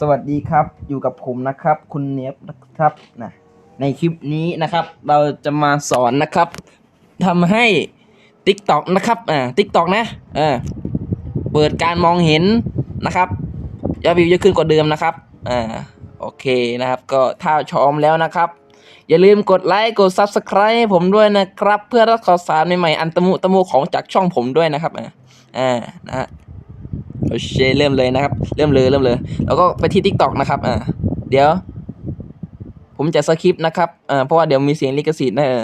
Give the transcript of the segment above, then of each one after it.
สวัสดีครับอยู่กับผมนะครับ คุณเนฟนะครับนะในคลิปนี้นะครับ เราจะมาสอนนะครับทำให้ TikTok นะครับอ่า TikTok นะอ่าเปิดการมองเห็นนะครับยอดวิวจะขึ้นกว่าเดิมนะครับอ่าโอเคนะครับ ก็ถ้าชอมแล้วนะครับ อย่าลืมกดไลค์กด Subscribe ให้ผมด้วยนะครับ เพื่อรับข่าวสารใหม่ๆอันตะมุตะมุของจากช่องผมด้วยนะครับอ่าอ่านะฮะ โอเคเริ่มเลยนะครับ เริ่มเลยเริ่มเลย แล้วก็ไปที่ Tik t o k นะครับอ่าเดี๋ยว ผมจะสคริปต์นะครับอ่าเพราะว่าเดี๋ยวมีเสียงลิขสิทธิ์นะเออ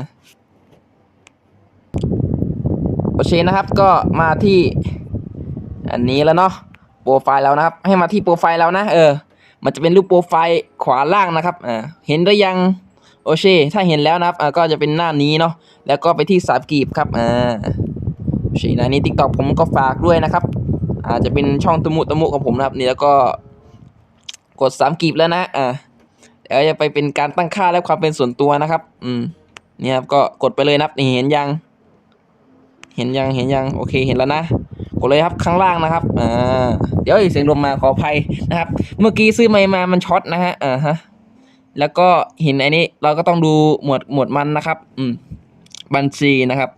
โอเคนะครับ ก็มาที่ อันนี้แล้วเนาะโปรไฟล์แล้วนะครับ ให้มาที่โปรไฟล์แล้วนะเออ มันจะเป็นรูปโปรไฟล์ขวาล่างนะครับอ่าเห็นหรือยังโอเค ถ้าเห็นแล้วนะครับอ่าก็จะเป็นหน้านี้เนาะแล้วก็ไปที่สามกีบครับอ่าโอเคนะนี่ Tik t o k ผมก็ฝากด้วยนะครับ อาจจะเป็นช่องตะมุตะมุของผมนะครับ นี่แล้วก็กดสามกีบแล้วนะอ่าเดี๋ยวจะไปเป็นการตั้งค่าและความเป็นส่วนตัวนะครับ อืมนี่ครับก็กดไปเลยนะครับนี่เห็นยัง เห็นยังเห็นยังโอเคเห็นแล้วนะกดเลยครับข้างล่างนะครับอ่าเดี๋ยวอีกเสียงลมมาขออภัยนะครับ เมื่อกี้ซื้อไมค์มามันช็อตนะฮะอ่าฮะแล้วก็เห็นไอ้นี้เราก็ต้องดูหมวดหมวดมันนะครับ อืมบัญชีนะครับ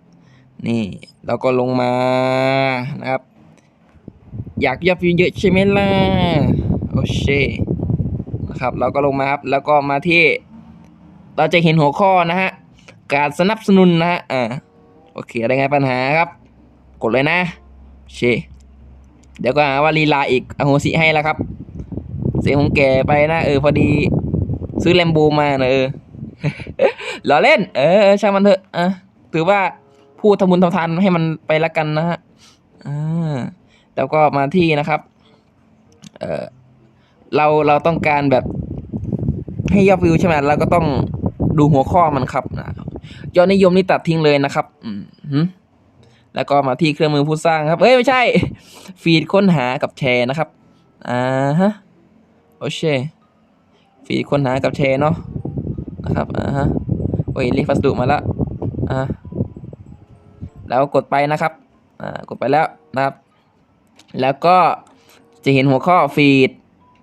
นี่เราก็ลงมานะครับ อยากยอดวิวเยอะใช่ไหมล่ะโอเคนะครับเราก็ลงมาครับ แล้วก็มาที่เราจะเห็นหัวข้อนะฮะการสนับสนุนนะฮะอ่าโอเคอะไรไงปัญหาครับ กดเลยนะโอเคเดี๋ยวก็หาว่าลีลาอีกอโหสิให้แล้วครับ เสียงผมแก่ไปนะ เออพอดีซื้อแลมโบมานะเออล้อเล่น เออช่างมันเถอะอะถือว่าพูดทำบุญทำทานให้มันไปละกันนะฮะอ่า แล้วก็มาที่นะครับเออเราเราต้องการแบบให้ยอดวิวใช่ไหมเราก็ต้องดูหัวข้อมันครับยอดนิยมนี่ตัดทิ้งเลยนะครับอืมแล้วก็มาที่เครื่องมือผู้สร้างครับเอ้ยไม่ใช่ ฟีดค้นหากับแชร์นะครับอ่าฮะโอเคฟีดค้นหากับแชร์เนาะนะครับอ่าฮะโอ้ยเรียกพัสดุมาล้วอ่าแล้วกดไปนะครับอ่ากดไปแล้วนะครับ แล้วก็จะเห็นหัวข้อฟีด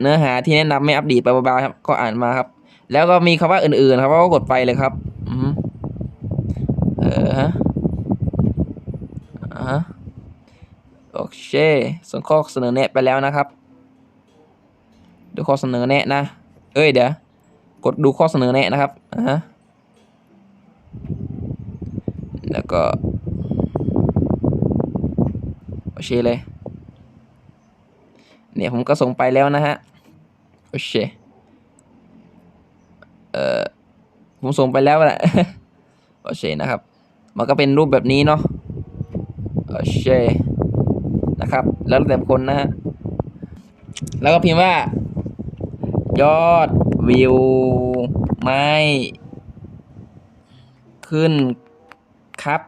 เนื้อหาที่แนะนำไม่อัปเดตไปเบาๆครับ ก็อ่านมาครับ แล้วก็มีคำว่าอื่นๆ ครับก็กดไปเลยครับอืมเออฮะอะโอเคส่งข้อเสนอแนะไปแล้วนะครับ ดูข้อเสนอแนะนะ เอ้ยเดี๋ยวกดดูข้อเสนอแนะนะครับอ่าฮะแล้วก็โอเคเลย เนี่ยผมก็ส่งไปแล้วนะฮะ โอเค เอ่อ ผมส่งไปแล้วแหละ โอเคนะครับ มันก็เป็นรูปแบบนี้เนาะ โอเค นะครับ แล้วแต่คนนะฮะ แล้วก็พิมพ์ว่า ยอดวิวไม่ขึ้นครับ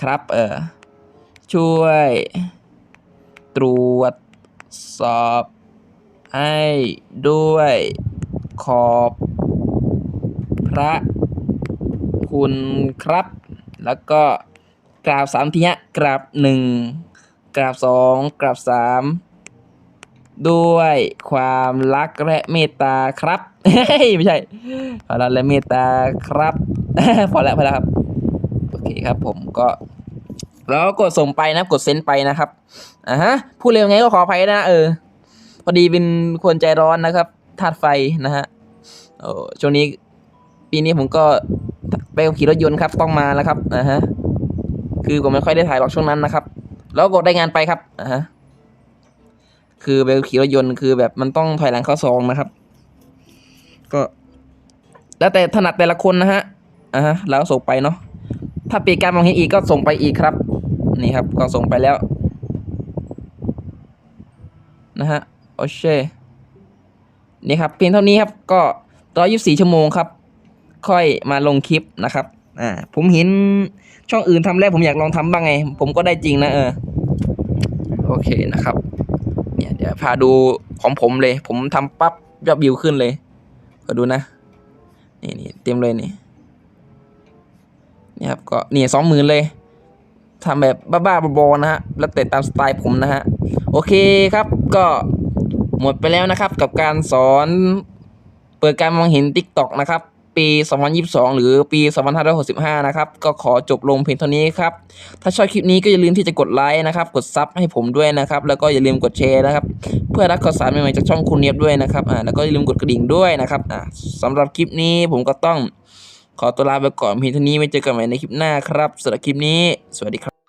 ครับ เออช่วยตรวจ สอบให้ด้วยขอบพระคุณครับ แล้วก็กราบสามทีฮะกราบหนึ่งกราบสองกราบสามด้วยความรักและเมตตาครับไม่ใช่ความรักและเมตตาครับพอแล้วพอแล้วครับ โอเคครับผมก็ แล้วก็กดส่งไปนะครับกดเซ็นไปนะครับอ่าฮะพูดเร็วไงก็ขออภัยนะเออพอดีเป็นคนใจร้อนนะครับธาตุไฟนะฮะโอ้ช่วงนี้ปีนี้ผมก็ไปขี่รถยนต์ครับต้องมาแล้วครับอ่าฮะคือผมไม่ค่อยได้ถ่ายหรอกช่วงนั้นนะครับ แล้วกดได้งานไปครับอ่าฮะคือไปขี่รถยนต์คือแบบมันต้องถอยหลังเข้าซองนะครับ ก็ แล้วแต่ถนัดแต่ละคนนะฮะอ่าฮะแล้วส่งไปเนาะถ้าปีการมองเห็นอีกก็ส่งไปอีกครับ นี่ครับก็ส่งไปแล้ว นะฮะโอเคนี่ครับเพียงเท่านี้ครับก็ร้อยยี่สี่ชั่วโมงครับ ค่อยมาลงคลิปนะครับอ่าผมเห็นช่องอื่นทำแล้วผมอยากลองทำบ้างไง ผมก็ได้จริงนะเออโอเคนะครับ เนี่ยเดี๋ยวพาดูของผมเลย ผมทำปั๊บยอดวิวขึ้นเลยก็ดูนะ นี่นี่เต็มเลยนี่นี่ครับก็นี่สองหมื่นเลย ทำแบบบ้าๆบอๆนะฮะแล้วแต่ตามสไตล์ผมนะฮะโอเคครับก็หมดไปแล้วนะครับกับการสอนเปิดการมองเห็น TikTok นะครับปี 2022 หรือปี 2565 นะครับ ก็ขอจบลงเพียงเท่านี้ครับ ถ้าชอบคลิปนี้ก็อย่าลืมที่จะกดไลค์นะครับ กดซับให้ผมด้วยนะครับ แล้วก็อย่าลืมกดแชร์นะครับ เพื่อรับข่าวสารใหม่ๆจากช่องคุณเนียบด้วยนะครับ อ่า แล้วก็อย่าลืมกดกระดิ่งด้วยนะครับ อ่าสำหรับคลิปนี้ผมก็ต้อง ขอตัวลาไปก่อนเพียงเท่านี้ไว้เจอกันใหม่ในคลิปหน้าครับสำหรับคลิปนี้ สวัสดีครับ